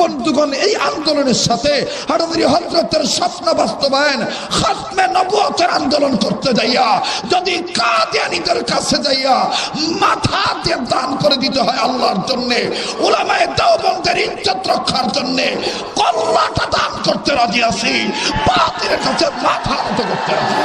বন্ধুগণ, এই আন্দোলনের সাথে হজরতের স্বপ্ন বাস্তবায়ন, খাতমে নবুয়তের আন্দোলন করতে যাইয়া, যদি কাদিয়ানীদের কাছে যাইয়া মাথা দিয়ে দান করে দিতে হয় আল্লাহর জন্য ওলামায়ে দেওবন্দের ইজ্জত রক্ষার জন্য, কল্লাটা দান করতে রাজি আছি, বাতিলের কাছে মাথা করতে রাজি।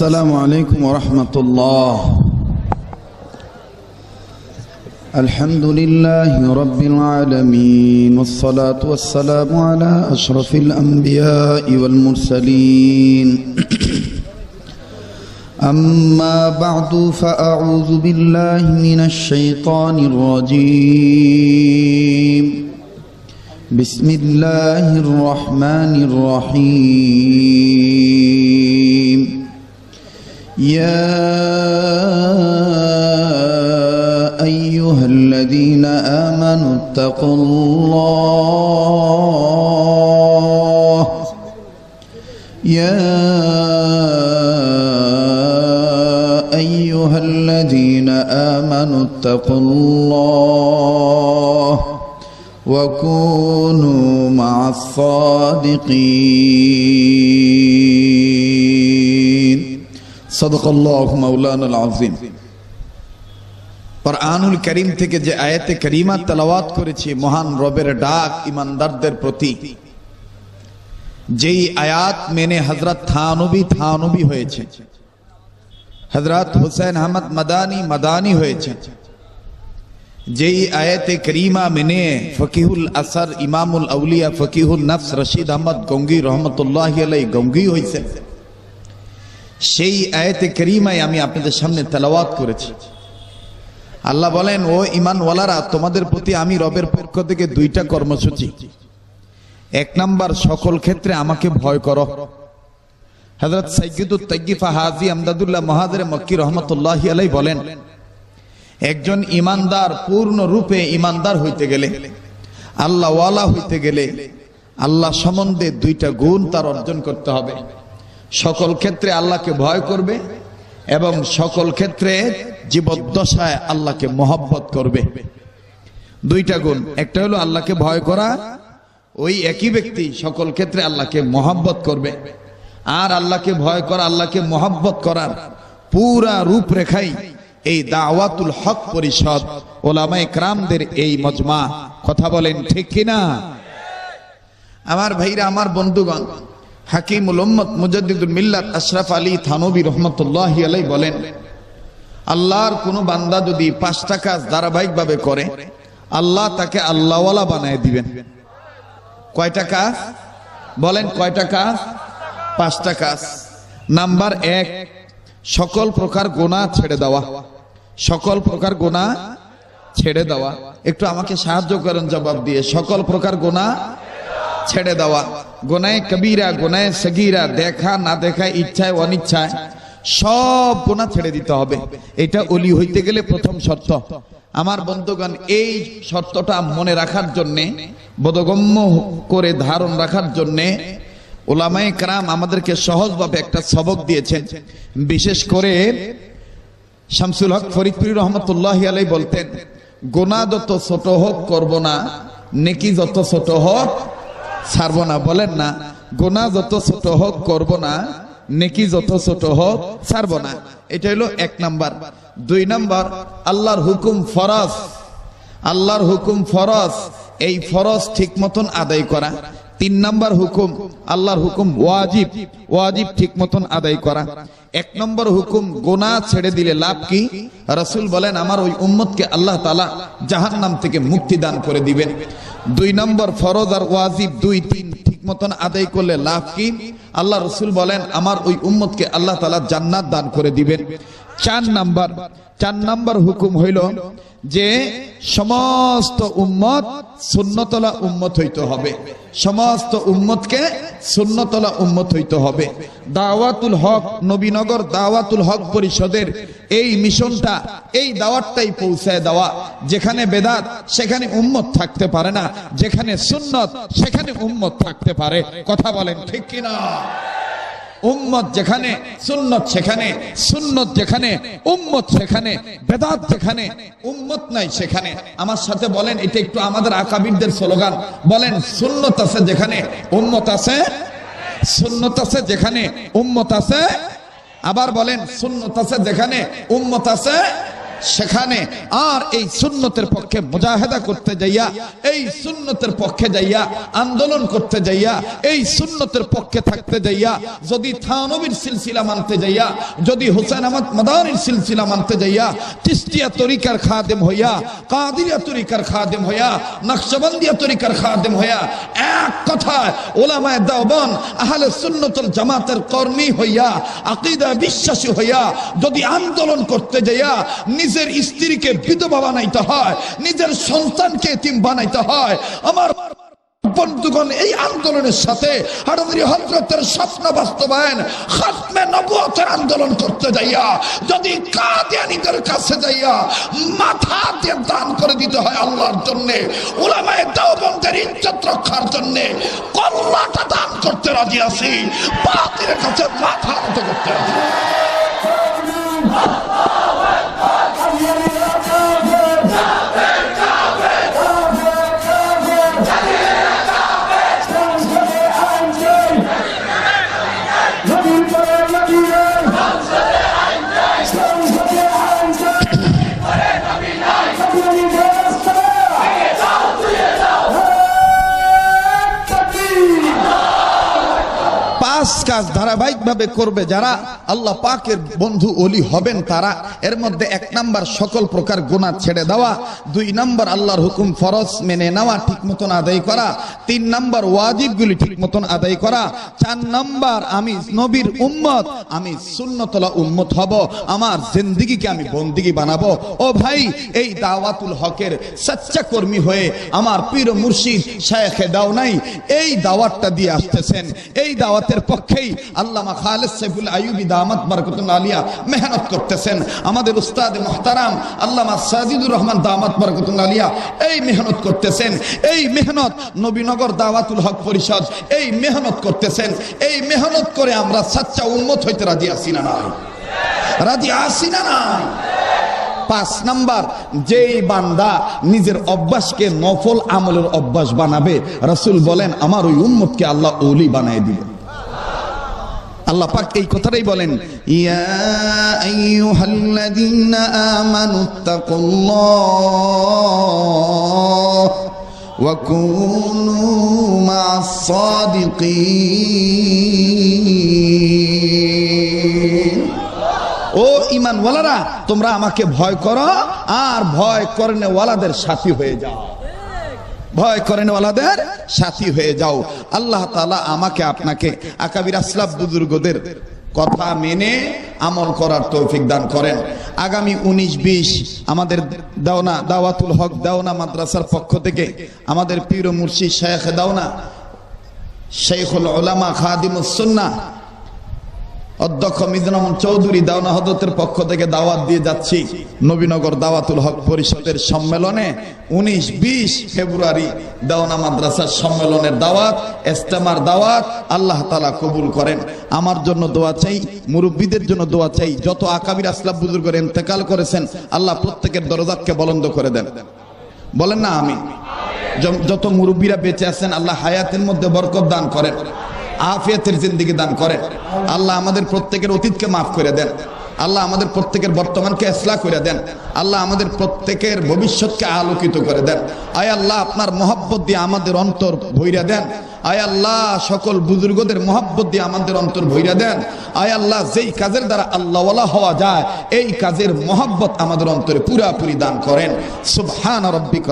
السلام عليكم ورحمة الله. الحمد لله رب العالمين والصلاة والسلام على أشرف الأنبياء والمرسلين. أما بعد فأعوذ بالله من الشيطان الرجيم. بسم الله الرحمن الرحيم. يا أيها الذين آمنوا اتقوا الله. يا أيها الذين آمنوا اتقوا الله وكونوا مع الصادقين. সদকল্লাহুল আজিম কোরআনুল করিম থেকে যে আয়াতে করিমা তেলাওয়াত করেছি, মহান রবের ডাক ইমানদারদের প্রতি। যেই আয়াত মেনে হজরত থানবী থানবী হয়েছে। হজরত হুসেন আহমদ মাদানি মাদানি হয়েছে। যেই আয়াতে করিমা মেনে ফকিহুল আসার ইমামুল আউলিয়া ফকিহুল নফস রশিদ আহমদ গঙ্গি রহমতুল্লাহ আলাই গঙ্গি হয়েছে। সেই আয়াতে করিমায় আমি আপনাদের সামনে তেলাওয়াত করেছি। আল্লাহ বলেন, ও ইমানওয়ালারা তোমাদের প্রতি আমি রবের পক্ষ থেকে দুইটা কর্মসূচি। এক নাম্বার, সকল ক্ষেত্রে আমাকে ভয় করো। হজরত সৈয়দুল তৈফা হাজি আমদাদুল্লাহ মহাদের মক্কি রহমতুল্লাহ আলাই বলেন, একজন ইমানদার পূর্ণ রূপে ইমানদার হইতে গেলে আল্লাহ ওয়ালা হইতে গেলে, আল্লাহ সম্বন্ধে দুইটা গুণ তার অর্জন করতে হবে। সকল ক্ষেত্রে আল্লাহকে ভয় করবে এবং সকল ক্ষেত্রে জীবদ্দশায় আল্লাহকে মহব্বত করবে। দুইটা গুণ। একটা হলো আল্লাহকে ভয় করা, ওই একই ব্যক্তি সকল ক্ষেত্রে আল্লাহকে মহব্বত করবে। আর আল্লাহকে ভয় করা, আল্লাহকে মহব্বত করার পুরা রূপরেখাই এই দাওয়াতুল হক পরিষদ। ওলামা ইকরামদের এই মজমা। কথা বলেন ঠিক কিনা? আমার ভাইরা, আমার বন্ধুগণ হাকিমুল উম্মত মুজাদ্দিদুল মিল্লাত আশরাফ আলী থানবী রহমতুল্লাহ আলাই বলেন, আল্লাহর কোন বান্দা যদি পাঁচটা কাজ ধারাবাহিকভাবে করে, আল্লাহ তাকে আল্লাহওয়ালা বানায় দিবেন। কয়টা কাজ বলেন কয়টা কাজ পাঁচটা কাজ নাম্বার এক, সকল প্রকার গোনা ছেড়ে দেওয়া। সকল প্রকার গোনা ছেড়ে দেওয়া। একটু আমাকে সাহায্য করেন জবাব দিয়ে। সকল প্রকার গোনা ছেড়ে দেওয়া। গোনায় কবিরা গোনায় সগিরা, দেখা না দেখা ইচ্ছায় অনিচ্ছায়, সব গোনা ছেড়ে দিতে হবে। এটা অলি হইতে গেলে প্রথম শর্ত। আমার বন্ধুগণ, এই শর্তটা মনে রাখার জন্যে, বোধগম্য করে ধারণ রাখার জন্যে ওলামায়ে কারাম আমাদেরকে সহজভাবে একটা সবক দিয়েছেন। বিশেষ করে শামসুল হক ফরিদপুরি রহমতুল্লাহ আলাই বলতেন গোনা যত ছোট হোক করব না, নেকি যত ছোট হোক ছাড়ব না, বলেন না, গোনা যত ছোট হোক, করব না, নেকি যত ছোট হোক, ছাড়ব না। এটা হলো এক নাম্বার। দুই নাম্বার, আল্লাহর হুকুম ফরজ। আল্লাহর হুকুম ফরজ, এই ফরজ ঠিক মতন আদায় করা। তিন নাম্বার হুকুম, আল্লাহর হুকুম ওয়াজিব। ওয়াজিব ঠিক মতন আদায় করা। এক নম্বর হুকুম, গোনা ছেড়ে দিলে লাভ কি? রাসূল বলেন, আমার ওই উম্মতকে আল্লাহ তাআলা জাহান্নাম থেকে মুক্তি দান করে দিবেন। দুই নম্বর ফরজ আর ওয়াজিব দুই তিন ঠিক মতন আদায় করলে লাভ কি? আল্লাহ রসুল বলেন, আমার ওই উম্মতকে আল্লাহ তাআলা জান্নাত দান করে দিবেন। চার নাম্বার চার নাম্বার হুকুম হইল যে সমস্ত উম্মত সুন্নতলা উম্মত হইতে হবে। সমস্ত উম্মতকে সুন্নতলা উম্মত হইতে হবে। দাওয়াতুল হক, নবীনগর দাওয়াতুল হক পরিষদের এই মিশনটা, এই দাওয়াতটাই পৌঁছায় দেওয়া। যেখানে বেদাত, সেখানে উম্মত থাকতে পারে না। যেখানে সুন্নত, সেখানে উম্মত থাকতে পারে। কথা বলেন ঠিক কিনা? উম্মত যেখানে, সুন্নত সেখানে, সুন্নত যেখানে, উম্মত সেখানে, বেদাত যেখানে, উম্মত নাই সেখানে। আমার সাথে বলেন, এটা একটু আমাদের আকাবিরদের স্লোগান। বলেন, সুন্নত আছে যেখানে, উম্মত আছে সুন্নত আছে যেখানে উম্মত আছে আবার বলেন সুন্নত আছে যেখানে উম্মত আছে সেখানে আর এই সুন্নতের পক্ষে মুজাহেদা করতে যাইয়া, এই সুন্নতের পক্ষে যাইয়া, আন্দোলন করতে যাইয়া, এই সুন্নতের পক্ষে থাকতে যাইয়া, যদি থানবীর সিলসিলা মানতে যাইয়া, যদি হোসেন আহমদ মাদানির সিলসিলা মানতে যাইয়া, তিস্তিয়া তরিকার খাদেম হইয়া, কাদিরিয়া তরিকার খাদেম হইয়া, নকশবন্দিয়া তরিকার খাদেম হইয়া, এক কথায় ওলামায় দাওবান, আহলে সুন্নতুল জামাতের কর্মী হইয়া, আকীদা বিশ্বাসী হইয়া, যদি আন্দোলন করতে যাইয়া নিজের স্ত্রীকে বিধবা বানাইতে হয়, নিজের সন্তানকে এতিম বানাইতে হয়। আমার এই আন্দোলনের সাথে হজরতের স্বপ্ন বাস্তবায়ন নবুয়তের আন্দোলন করতে যাইয়া, যদি কাদিয়ানীদের কাছে যাইয়া মাথা দিয়ে দান করে দিতে হয় আল্লাহর জন্য ওলামায়ে দেওবন্দের ইজ্জত রক্ষার জন্য, কল্লাটা দান করতে রাজি আছি, বাতিলের কাছে মাথা করতে রাজি কাজ ধারাবাহিকভাবে করবে, যারা আল্লাহ পাকের বন্ধু অলি হবেন তারা, এর মধ্যে এক নাম্বার সকল প্রকার গুনাহ ছেড়ে দেওয়া, দুই নাম্বার আল্লাহর হুকুম ফরজ মেনে নেওয়া, ঠিক মতন আদায় করা, তিন নাম্বার ওয়াজিবগুলি ঠিক মতন আদায় করা, চার নাম্বার আমি নবীর উম্মত, আমি সুন্নতলা উম্মত হব, আমার জিন্দিগিকে আমি বন্দিগি বানাবো। ও ভাই, এই দাওয়াতুল হকের সচ্চা কর্মী হয়ে আমার পীর মুর্শিদ শেখে দাও নাই এই দাওয়াতটা দিয়ে আসতেছেন, এই দাওয়াতের পক্ষেই আল্লামা খালেদ সাইফুল আইয়ুবী দামাত বরকতুল্লাহ আলিয়া মেহনত করতেছেন। আমাদের উস্তাদ মুহতারাম আল্লামা সাজিদুর রহমান দামাত বরকতুল্লাহ আলিয়া এই মেহনত করতেছেন। এই মেহনত নবীনগর দাওয়াতুল হক পরিষদ এই মেহনত করতেছেন। এই মেহনত করে আমরা সাচ্চা উন্মত হইতে রাজি আসি না নাই? রাজি আসি না নাই? পাঁচ নাম্বার, যেই বান্দা নিজের অভ্যাসকে নফল আমলের অভ্যাস বানাবে, রাসূল বলেন, আমার ওই উম্মতকে আল্লাহ ওলি বানায় দিবেন। আল্লাহ পাক এই কথাটাই বলেন, ইয়া আইয়ুহাল্লাযীনা আমানুত্তাকুল্লাহ ওয়া কুনু মা'আস সাদিকিন ও ইমানওয়ালারা তোমরা আমাকে ভয় করো আর ভয় করনে ওয়ালাদের সাথী হয়ে যাও। ভয় করেন ওয়ালাদের সাথী হয়ে যাও। আল্লাহ তালা আমাকে, আপনাকে আকাবির আসলাফ বুজুর্গদের কথা মেনে আমল করার তৌফিক দান করেন। আগামী উনিশ, বিশ আমাদের দাওনা, দাওয়াতুল হক, দাওনা মাদ্রাসার পক্ষ থেকে আমাদের পীর মুর্শিদ শেখ দাওনা শেখুল ওলামা খাদিমুস সুন্নাহ অধ্যক্ষ মিজনামন চৌধুরী দাওনা হজরতের পক্ষ থেকে দাওয়াত দিয়ে যাচ্ছি। নবীনগর দাওয়াতুল হক পরিষদের সম্মেলনে উনিশ বিশ ফেব্রুয়ারি দাওনা মাদ্রাসার সম্মেলনের দাওয়াত এস্তেমার দাওয়াত আল্লাহ তালা কবুল করেন। আমার জন্য দোয়া চাই, মুরব্বীদের জন্য দোয়া চাই। যত আকাবির আসলাম বুজুর্গের ইন্তেকাল করেছেন, আল্লাহ প্রত্যেকের দরজাতকে বলন্দ করে দেন। বলেন না আমি যত মুরব্বীরা বেঁচে আছেন, আল্লাহ হায়াতের মধ্যে বরকত দান করেন। আফিয়াতের জিন্দিগি দান করেন। আল্লাহ আমাদের প্রত্যেকের অতীতকে মাফ করে দেন। আল্লাহ আমাদের প্রত্যেকের বর্তমানকে এসলা করে দেন। আল্লাহ আমাদের প্রত্যেকের ভবিষ্যৎকে আলোকিত করে দেন। আয় আল্লাহ, আপনার মহব্বত দিয়ে আমাদের অন্তর ভৈরা দেন। আয় আল্লাহ, সকল বুজুর্গদের মহব্বত দিয়ে আমাদের অন্তর ভৈরা দেন। আয় আল্লাহ, যেই কাজের দ্বারা আল্লাহওয়ালা হওয়া যায়, এই কাজের মহব্বত আমাদের অন্তরে পুরাপুরি দান করেন। সুবহান রব্বিক